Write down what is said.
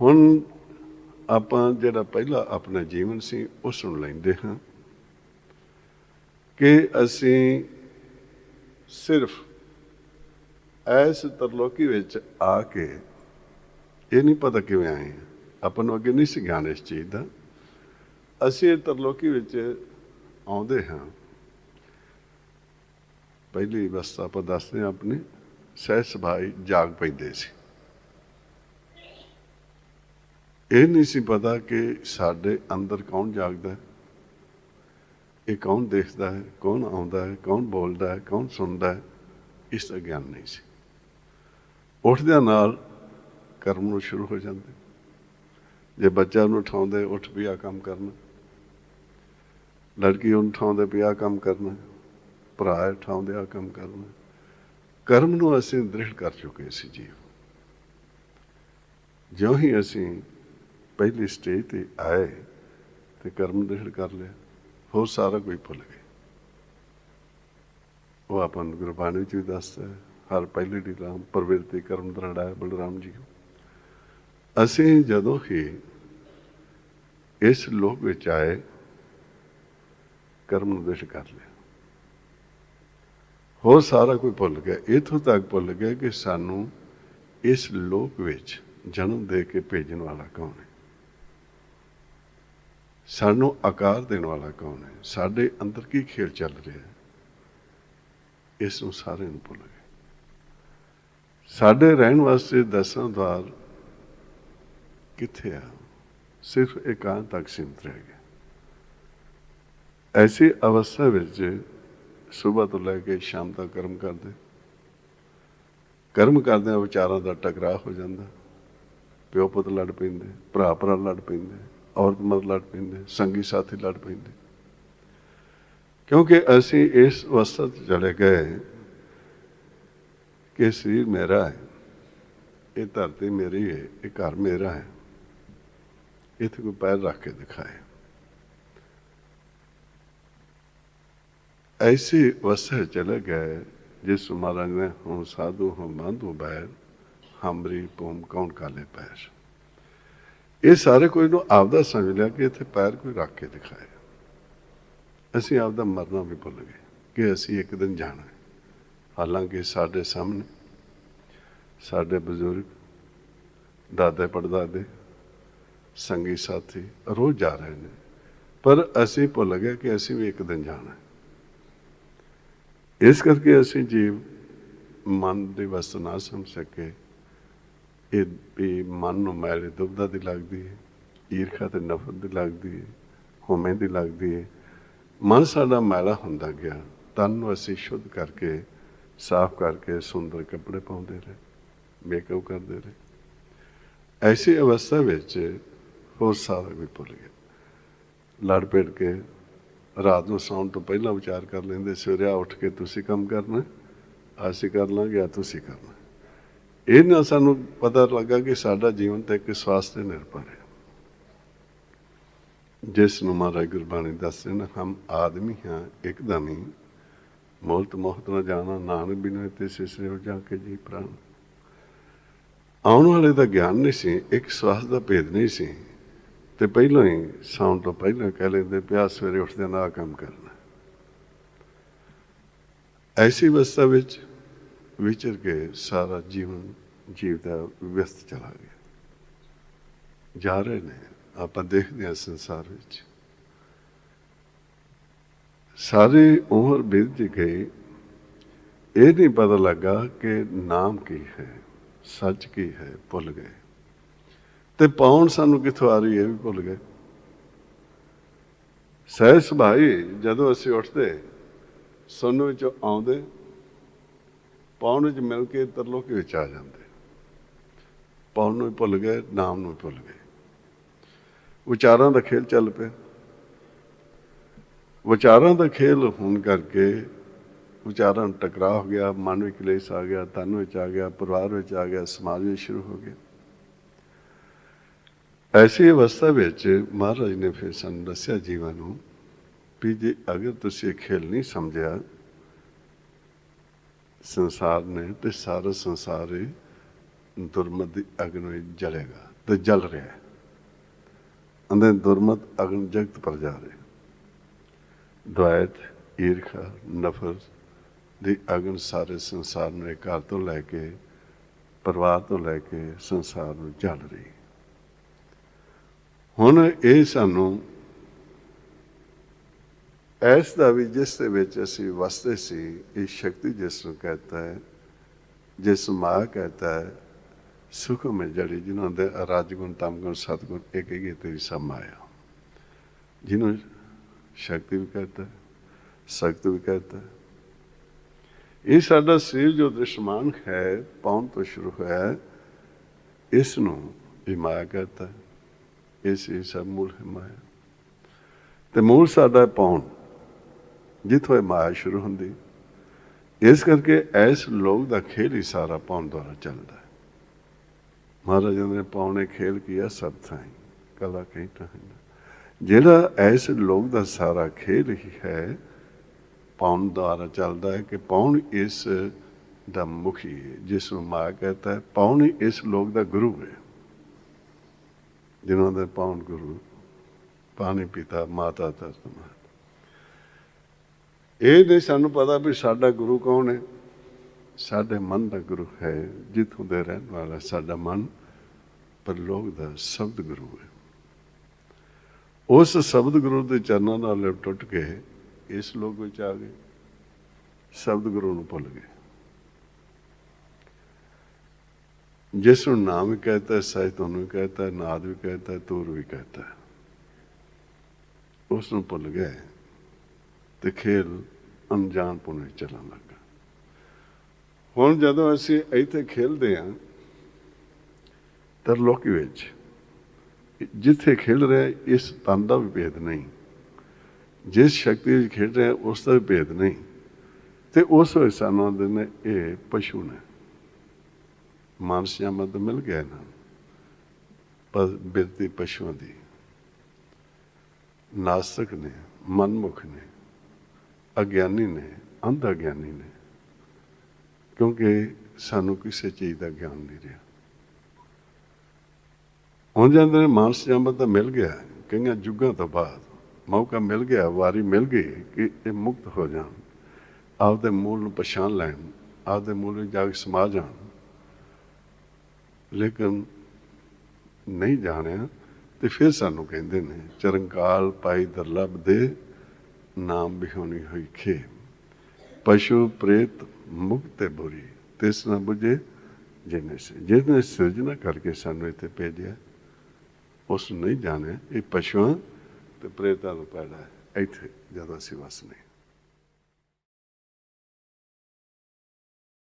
ਹੁਣ ਆਪਾਂ ਜਿਹੜਾ ਪਹਿਲਾ ਆਪਣਾ ਜੀਵਨ ਸੀ ਉਹ ਸੁਣ ਲੈਂਦੇ ਹਾਂ ਕਿ ਅਸੀਂ ਸਿਰਫ ਐਸ ਤਰਲੋਕੀ ਵਿੱਚ ਆ ਕੇ ਇਹ ਨਹੀਂ ਪਤਾ ਕਿਵੇਂ ਆਏ ਹਾਂ ਆਪਾਂ ਨੂੰ ਅੱਗੇ ਨਹੀਂ ਸੀ ਗਿਆਨ ਇਸ ਚੀਜ਼ ਦਾ। ਅਸੀਂ ਇਹ ਤਰਲੋਕੀ ਵਿੱਚ ਆਉਂਦੇ ਹਾਂ। ਪਹਿਲੀ ਅਵਸਥਾ ਆਪਾਂ ਦੱਸਦੇ ਹਾਂ ਆਪਣੀ ਸਹਿਜ ਸੁਭਾਈ ਜਾਗ ਪੈਂਦੇ ਸੀ। ਇਹ ਨਹੀਂ ਸੀ ਪਤਾ ਕਿ ਸਾਡੇ ਅੰਦਰ ਕੌਣ ਜਾਗਦਾ ਹੈ। ਇਹ ਕੌਣ ਦੇਖਦਾ ਹੈ, ਕੌਣ ਆਉਂਦਾ ਹੈ, ਕੌਣ ਬੋਲਦਾ ਹੈ, ਕੌਣ ਸੁਣਦਾ ਹੈ, ਇਸ ਦਾ ਗਿਆਨ ਨਹੀਂ ਸੀ। ਉੱਠਦਿਆਂ ਨਾਲ ਕਰਮ ਨੂੰ ਸ਼ੁਰੂ ਹੋ ਜਾਂਦੇ। ਜੇ ਬੱਚਾ ਨੂੰ ਉਠਾਉਂਦੇ, ਉੱਠ ਵੀ ਆ ਕੰਮ ਕਰਨਾ। ਲੜਕੀ ਨੂੰ ਉਠਾਉਂਦੇ ਵੀ ਆ ਕੰਮ ਕਰਨਾ। ਭਰਾ ਉਠਾਉਂਦੇ ਆ ਕੰਮ ਕਰਨਾ। ਕਰਮ ਨੂੰ ਅਸੀਂ ਦ੍ਰਿੜ ਕਰ ਚੁੱਕੇ ਸੀ ਜੀਵ ਜਿਉਂ ਹੀ ਅਸੀਂ ਪਹਿਲੀ ਸਟੇਜ ਤੇ ਆਏ ਤੇ ਕਰਮ ਦ੍ਰਿੜ ਕਰ ਲਿਆ, ਹੋਰ ਸਾਰਾ ਕੋਈ ਭੁੱਲ ਗਿਆ ਉਹ ਆਪਾਂ ਨੂੰ ਗੁਰਬਾਣੀ ਵਿੱਚ ਵੀ ਦੱਸਦਾ ਹਰ ਪਹਿਲੀ ਦੀ ਰਾਮ ਪ੍ਰਵਿਰਤੀ ਕਰਮ ਦ੍ਰਿੜਾਇ ਬਲਰਾਮ ਜੀ। ਅਸੀਂ ਜਦੋਂ ਹੀ ਇਸ ਲੋਕ ਵਿੱਚ ਆਏ, ਕਰਮ ਨੂੰ ਦ੍ਰਿੜ ਕਰ ਲਿਆ। ਹੋਰ ਸਾਰਾ ਕੋਈ ਭੁੱਲ ਗਿਆ। ਇਥੋਂ ਤੱਕ ਭੁੱਲ ਗਿਆ ਕਿ ਸਾਨੂੰ ਇਸ ਲੋਕ ਵਿੱਚ ਜਨਮ ਦੇ ਕੇ ਭੇਜਣ ਵਾਲਾ ਕੌਣ ਹੈ? ਸਾਨੂੰ ਆਕਾਰ ਦੇਣ ਵਾਲਾ ਕੌਣ ਹੈ? ਸਾਡੇ ਅੰਦਰ ਕੀ ਖੇਲ ਚੱਲ ਰਿਹਾ ਹੈ? ਇਸ ਨੂੰ ਸਾਰੇ ਨੂੰ ਭੁੱਲ ਗਏ। ਸਾਡੇ ਰਹਿਣ ਵਾਸਤੇ ਦਸਾਂ ਦਵਾਰ ਕਿੱਥੇ ਆ? ਸਿਰਫ ਇਕਾਂਤ ਤੱਕ ਸੀਮਤ ਰਹਿ ਗਿਆ। ਐਸੀ ਅਵਸਥਾ ਵਿੱਚ ਸਵੇਰ ਤੋਂ ਲੈ ਕੇ ਸ਼ਾਮ ਤੱਕ ਕਰਮ ਕਰਦੇ। ਕਰਮ ਕਰਦਿਆਂ ਵਿਚਾਰਾਂ ਦਾ ਟਕਰਾਅ ਹੋ ਜਾਂਦਾ। ਪਿਓ ਪੁੱਤ ਲੜ ਪੈਂਦੇ, ਭਰਾ ਭਰਾ ਲੜ ਪੈਂਦੇ, ਔਰਤ ਮਰਦ ਲੜ ਪੈਂਦੇ, ਸੰਗੀ ਸਾਥੀ ਲੜ ਪੈਂਦੇ। ਕਿਉਂਕਿ ਅਸੀਂ ਇਸ ਅਵਸਥਾ 'ਚ ਚਲੇ ਗਏ ਕਿ ਸਰੀਰ ਮੇਰਾ ਹੈ, ਇਹ ਧਰਤੀ ਮੇਰੀ ਹੈ, ਇਹ ਘਰ ਮੇਰਾ ਹੈ। ਇੱਥੇ ਕੋਈ ਪੈਰ ਰੱਖ ਕੇ ਦਿਖਾਏ ऐसी अवस्था चले गए जिस महाराज ने हम साधु हम बांधु बैर ਹਮਰੀ ਪੂਮ ਕੌਣ ਕਾਲੇ ਪੈਰ ਇਹ ਸਾਰੇ ਕੋਈ ਨੂੰ ਆਪਦਾ ਸਮਝ ਲਿਆ ਕਿ ਇੱਥੇ ਪੈਰ ਕੋਈ ਰੱਖ ਕੇ ਦਿਖਾਏ ਅਸੀਂ ਆਪਦਾ ਮਰਨਾ ਵੀ ਭੁੱਲ ਗਏ ਕਿ ਅਸੀਂ ਇੱਕ ਦਿਨ ਜਾਣਾ ਹੈ ਹਾਲਾਂਕਿ ਸਾਡੇ ਸਾਹਮਣੇ ਸਾਡੇ ਬਜ਼ੁਰਗ ਦਾਦੇ ਪੜਦਾਦੇ ਸੰਗੀ ਸਾਥੀ ਰੋਜ਼ ਜਾ ਰਹੇ ਨੇ। ਪਰ ਅਸੀਂ ਭੁੱਲ ਗਏ ਕਿ ਅਸੀਂ ਵੀ ਇੱਕ ਦਿਨ ਜਾਣਾ ਇਸ ਕਰਕੇ ਅਸੀਂ ਜੀਵ ਮਨ ਦੀ ਵਸਤ ਨਾ ਸਮਝ ਸਕੇ ਇਹ ਵੀ ਮਨ ਨੂੰ ਮੈਲੇ ਦੁਬਦਾ ਦੀ ਲੱਗਦੀ ਹੈ, ਈਰਖਾ ਤੇ ਨਫ਼ਰਤ ਦੀ ਲੱਗਦੀ ਹੈ ਹੋਮੇ ਦੀ ਲੱਗਦੀ ਹੈ। ਮਨ ਸਾਡਾ ਮੈਲਾ ਹੁੰਦਾ ਗਿਆ, ਤਨ ਨੂੰ ਅਸੀਂ ਸ਼ੁੱਧ ਕਰਕੇ, ਸਾਫ਼ ਕਰਕੇ, ਸੁੰਦਰ ਕੱਪੜੇ ਪਾਉਂਦੇ ਰਹੇ ਮੇਕਅਪ ਕਰਦੇ ਰਹੇ। ਐਸੀ ਅਵਸਥਾ ਵਿੱਚ ਹੋਰ ਸਾਰਾ ਵੀ ਭੁੱਲ ਗਿਆ ਲੜ ਪੇੜ ਕੇ ਰਾਤ ਨੂੰ ਸੌਣ ਤੋਂ ਪਹਿਲਾਂ ਵਿਚਾਰ ਕਰ ਲੈਂਦੇ, ਸਵੇਰੇ ਆ ਉੱਠ ਕੇ ਤੁਸੀਂ ਕੰਮ ਕਰਨਾ, ਅਸੀਂ ਕਰ ਲਾਂਗੇ, ਆ ਤੁਸੀਂ ਕਰਨਾ ਇਹ ਨਾ ਸਾਨੂੰ ਪਤਾ ਲੱਗਾ ਕਿ ਸਾਡਾ ਜੀਵਨ ਤੇ ਇੱਕ ਸਵਾਸ ਤੇ ਨਿਰਭਰ ਹੈ। ਜਿਸ ਨੂੰ ਮਹਾਰਾਜ ਗੁਰਬਾਣੀ ਦੱਸਦੇ ਨੇ, ਹਮ ਆਦਮੀ ਹਾਂ, ਇੱਕਦਮ ਹੀ। ਮੋਲਤ ਮੋਹਤ ਨਾ ਜਾਣਾ, ਨਾਨਕ ਬਿਨੋ ਤੇ ਸਿਸਰੇ ਹੋ ਜਾ ਕੇ ਜੀ ਪ੍ਰਾਣ। ਆਉਣ ਵਾਲੇ ਦਾ ਗਿਆਨ ਨਹੀਂ ਸੀ, ਇੱਕ ਸਵਾਸ ਦਾ ਭੇਦ ਨਹੀਂ ਸੀ। ਤੇ ਪਹਿਲਾਂ ਹੀ ਸਾਉਣ ਤੋਂ ਪਹਿਲਾਂ ਕਹਿ ਲੈਂਦੇ ਪਿਆ ਸਵੇਰੇ ਉੱਠਦੇ ਨਾ ਕੰਮ ਕਰਨਾ। ਐਸੀ ਅਵਸਥਾ ਵਿੱਚ ਵਿਚਰ ਕੇ ਸਾਰਾ ਜੀਵਨ ਜੀਵ ਦਾ ਵਿਅਸਤ ਚਲਾ ਗਿਆ। ਜਾ ਰਹੇ ਨੇ, ਆਪਾਂ ਦੇਖਦੇ ਹਾਂ ਸੰਸਾਰ ਵਿੱਚ। ਸਾਰੀ ਉਮਰ ਬੀਤ ਗਈ, ਇਹ ਨਹੀਂ ਪਤਾ ਲੱਗਾ ਕਿ ਨਾਮ ਕੀ ਹੈ, ਸੱਚ ਕੀ ਹੈ, ਭੁੱਲ ਗਏ। ਤੇ ਪਾਉਣ ਸਾਨੂੰ ਕਿੱਥੋਂ ਆ ਰਹੀ ਹੈ ਇਹ ਵੀ ਭੁੱਲ ਗਏ। ਸਹਿ ਸੁਭਾਈ ਜਦੋਂ ਅਸੀਂ ਉੱਠਦੇ, ਸੁਣਨ ਵਿੱਚ ਆਉਂਦੇ, ਪਾਉਣ ਵਿੱਚ ਮਿਲ ਕੇ ਤਰਲੋਕੀ ਵਿੱਚ ਆ ਜਾਂਦੇ। ਪਾਉਣ ਨੂੰ ਭੁੱਲ ਗਏ, ਨਾਮ ਨੂੰ ਭੁੱਲ ਗਏ। ਵਿਚਾਰਾਂ ਦਾ ਖੇਲ ਚੱਲ ਪਿਆ। ਵਿਚਾਰਾਂ ਦਾ ਖੇਲ ਹੋਣ ਕਰਕੇ ਵਿਚਾਰਾਂ ਨੂੰ ਟਕਰਾਅ ਹੋ ਗਿਆ, ਮਨ ਵਿੱਚ ਕਲੇਸ਼ ਆ ਗਿਆ, ਤਨ ਵਿੱਚ ਆ ਗਿਆ, ਪਰਿਵਾਰ ਵਿੱਚ ਆ ਗਿਆ, ਸਮਾਜ ਵਿੱਚ ਸ਼ੁਰੂ ਹੋ ਗਿਆ। ਐਸੀ ਅਵਸਥਾ ਵਿੱਚ ਮਹਾਰਾਜ ਨੇ ਫਿਰ ਸਾਨੂੰ ਦੱਸਿਆ ਜੀਵਾਂ ਨੂੰ ਵੀ ਜੇ ਅਗਰ ਤੁਸੀਂ ਇਹ ਖੇਲ ਨਹੀਂ ਸਮਝਿਆ, ਸੰਸਾਰ ਨੇ ਤੇ ਸਾਰਾ ਸੰਸਾਰ ਦੁਰਮਤ ਦੀ ਅਗਨ ਵਿੱਚ ਜਲੇਗਾ ਤੇ ਜਲ ਰਿਹਾ ਹੈ। ਅੰਦਰ ਦੁਰਮਤ ਅਗਨ ਜਗਤ ਪਰ ਜਾ ਰਹੀ ਦੁਆਇਤ, ਈਰਖਾ ਨਫ਼ਰਤ ਦੀ ਅਗਨ ਸਾਰੇ ਸੰਸਾਰ ਨੂੰ ਘਰ ਤੋਂ ਲੈ ਕੇ, ਪਰਿਵਾਰ ਤੋਂ ਲੈ ਕੇ ਸੰਸਾਰ ਨੂੰ ਜਲ ਰਹੀ ਹੁਣ ਇਹ ਸਾਨੂੰ ਐਸ ਦਾ ਵੀ ਜਿਸ ਦੇ ਵਿੱਚ ਅਸੀਂ ਵਸਦੇ ਸੀ, ਇਹ ਸ਼ਕਤੀ ਜਿਸ ਨੂੰ ਕਹਤਾ ਹੈ, ਜਿਸ ਮਾਇਆ ਕਹਤਾ ਹੈ, ਸੁਖ में ਜੜੀ ਜਿਨ੍ਹਾਂ ਦੇ ਰਾਜਗੁਣ ਤਮਗੁਣ, ਸਤਗੁਣ, ਇੱਕ ਹੀ ਤੇਰੀ ਸਭ ਮਾਇਆ। ਜਿਹਨੂੰ ਸ਼ਕਤੀ ਵੀ ਕਹਤਾ ਹੈ, ਸਖਤ ਵੀ ਕਹਤਾ ਇਹ ਸਾਡਾ ਸਰੀਰ ਜੋ ਦ੍ਰਿਸ਼ਮਾਨ ਹੈ ਪੌਣ ਤੋਂ ਸ਼ੁਰੂ ਹੋਇਆ ਹੈ, ਇਸ ਨੂੰ ਇਹ ਮਾਇਆ ਕਹਤਾ ਹੈ। ਇਸ ਹੀ ਸਭ ਮੂਲ ਹੈ। ਮਾਇਆ ਤੇ ਮੂਲ ਸਾਡਾ ਹੈ ਪੌਣ, ਜਿੱਥੋਂ ਇਹ ਮਾਇਆ ਸ਼ੁਰੂ ਹੁੰਦੀ, ਇਸ ਕਰਕੇ ਐਸ ਲੋਕ ਦਾ ਖੇਲ ਹੀ ਸਾਰਾ ਪੌਣ ਦੁਆਰਾ ਚੱਲਦਾ ਹੈ। ਮਹਾਰਾਜ ਨੇ, ਪੌਣੇ ਖੇਲ ਕੀਆ ਸਭ ਥਾਈ, ਕਲਾ ਕਹੀ ਤਾਂ ਜਿਹੜਾ ਐਸ ਲੋਕ ਦਾ ਸਾਰਾ ਖੇਲ ਹੀ ਹੈ, ਪੌਣ ਦੁਆਰਾ ਚੱਲਦਾ ਹੈ ਕਿ ਪੌਣ ਇਸ ਦਾ ਮੁਖੀ ਹੈ, ਜਿਸ ਨੂੰ ਮਾਇਆ ਕਹਤਾ ਹੈ। ਪੌਣ ਇਸ ਲੋਕ ਦਾ ਗੁਰੂ ਹੈ। ਜਿਨ੍ਹਾਂ ਦੇ ਪੌਣ ਗੁਰੂ ਪਾਣੀ ਪਿਤਾ, ਮਾਤਾ ਤਰਤ ਮਾਤਾ ਇਹ ਨਹੀਂ ਸਾਨੂੰ ਪਤਾ ਵੀ ਸਾਡਾ ਗੁਰੂ ਕੌਣ ਹੈ। ਸਾਡੇ ਮਨ ਦਾ ਗੁਰੂ ਹੈ, ਜਿੱਥੋਂ ਦੇ ਰਹਿਣ ਵਾਲਾ ਸਾਡਾ ਮਨ ਪਰ ਲੋਕ ਦਾ ਸ਼ਬਦ ਗੁਰੂ ਹੈ। ਉਸ ਸ਼ਬਦ ਗੁਰੂ ਦੇ ਚਰਨਾਂ ਨਾਲ ਲਿਪ ਟੁੱਟ ਕੇ ਇਸ ਲੋਕ ਵਿੱਚ ਆ ਗਏ। ਸ਼ਬਦ ਗੁਰੂ ਨੂੰ ਭੁੱਲ ਗਏ। ਜਿਸ ਨੂੰ ਨਾਮ ਵੀ ਕਹਤਾ ਹੈ ਸਾਹਿਤ ਵੀ ਕਹਤਾ ਹੈ ਨਾਦ ਵੀ ਕਹਤਾ ਹੈ ਤੂਰ ਵੀ ਕਹਤਾ। ਹੈ ਉਸ ਨੂੰ ਭੁੱਲ ਗਏ ਤੇ ਖੇਲ ਅਣਜਾਣ ਪੁਣੇ ਚੱਲਣ ਲੱਗਾ। ਹੁਣ ਜਦੋਂ ਅਸੀਂ ਇੱਥੇ ਖੇਲਦੇ ਹਾਂ, ਤਰਲੋਕੀ ਵਿੱਚ, ਜਿੱਥੇ ਖੇਲ ਰਹੇ, ਇਸ ਤਨ ਦਾ ਵੀ ਭੇਦ ਨਹੀਂ। ਜਿਸ ਸ਼ਕਤੀ ਵਿੱਚ ਖੇਡ ਰਹੇ, ਉਸ ਦਾ ਵੀ ਭੇਦ ਨਹੀਂ। ਤੇ ਉਸ ਵੇਲੇ ਨਾਲ ਆਂਦੇ ਨੇ ਇਹ ਪਸ਼ੂ ਨੇ। ਮਾਨਸ ਜਮਤ ਮਿਲ ਗਿਆ ਨਾ, ਪਰ ਬਿਰਤੀ ਪਸ਼ੂਆਂ ਦੀ। ਨਾਸਤਕ ਨੇ, ਮਨਮੁਖ ਨੇ, ਅਗਿਆਨੀ ਨੇ ਅੰਧ ਅਗਿਆਨੀ ਨੇ, ਕਿਉਂਕਿ ਸਾਨੂੰ ਕਿਸੇ ਚੀਜ਼ ਦਾ ਗਿਆਨ ਨਹੀਂ ਰਿਹਾ। ਹੁਣ ਜਾਂਦੇ ਨੇ ਮਾਨਸ ਜਮਤ ਤਾਂ ਮਿਲ ਗਿਆ, ਕਈਆਂ ਯੁੱਗਾਂ ਤੋਂ ਬਾਅਦ ਮੌਕਾ ਮਿਲ ਗਿਆ, ਵਾਰੀ ਮਿਲ ਗਈ ਕਿ ਇਹ ਮੁਕਤ ਹੋ ਜਾਣ, ਆਪਦੇ ਮੂਲ ਨੂੰ ਪਛਾਣ ਲੈਣ, ਆਪਦੇ ਮੂਲ ਨੂੰ ਜਾ ਕੇ ਸਮਾ ਜਾਣ। ਲੇਕਿਨ ਨਹੀਂ ਜਾਣਿਆ ਤੇ ਫਿਰ ਸਾਨੂੰ ਕਹਿੰਦੇ ਨੇ, ਚਰਨਕਾਲ ਪਾਈ ਦਰਲਭ ਦੇ ਨਾਮ ਬਿਹੋਣੀ ਹੋਈ ਖੇ ਪਸ਼ੂ ਪ੍ਰੇਤ ਮੁਕਤ ਤੇ ਬੁਰੀ, ਤਿਸ ਨਾ ਬੁਝੇ ਜਿਨੇ ਜਿਹਨੇ ਸਿਰਜਣਾ ਕਰਕੇ ਸਾਨੂੰ ਇੱਥੇ ਭੇਜਿਆ, ਉਸ ਨਹੀਂ ਜਾਣਿਆ, ਇਹ ਪਸ਼ੂਆਂ ਤੇ ਪ੍ਰੇਤਾਂ ਨੂੰ ਪੈਦਾ ਹੈ। ਇੱਥੇ ਜਦੋਂ ਅਸੀਂ ਵਸਨੇ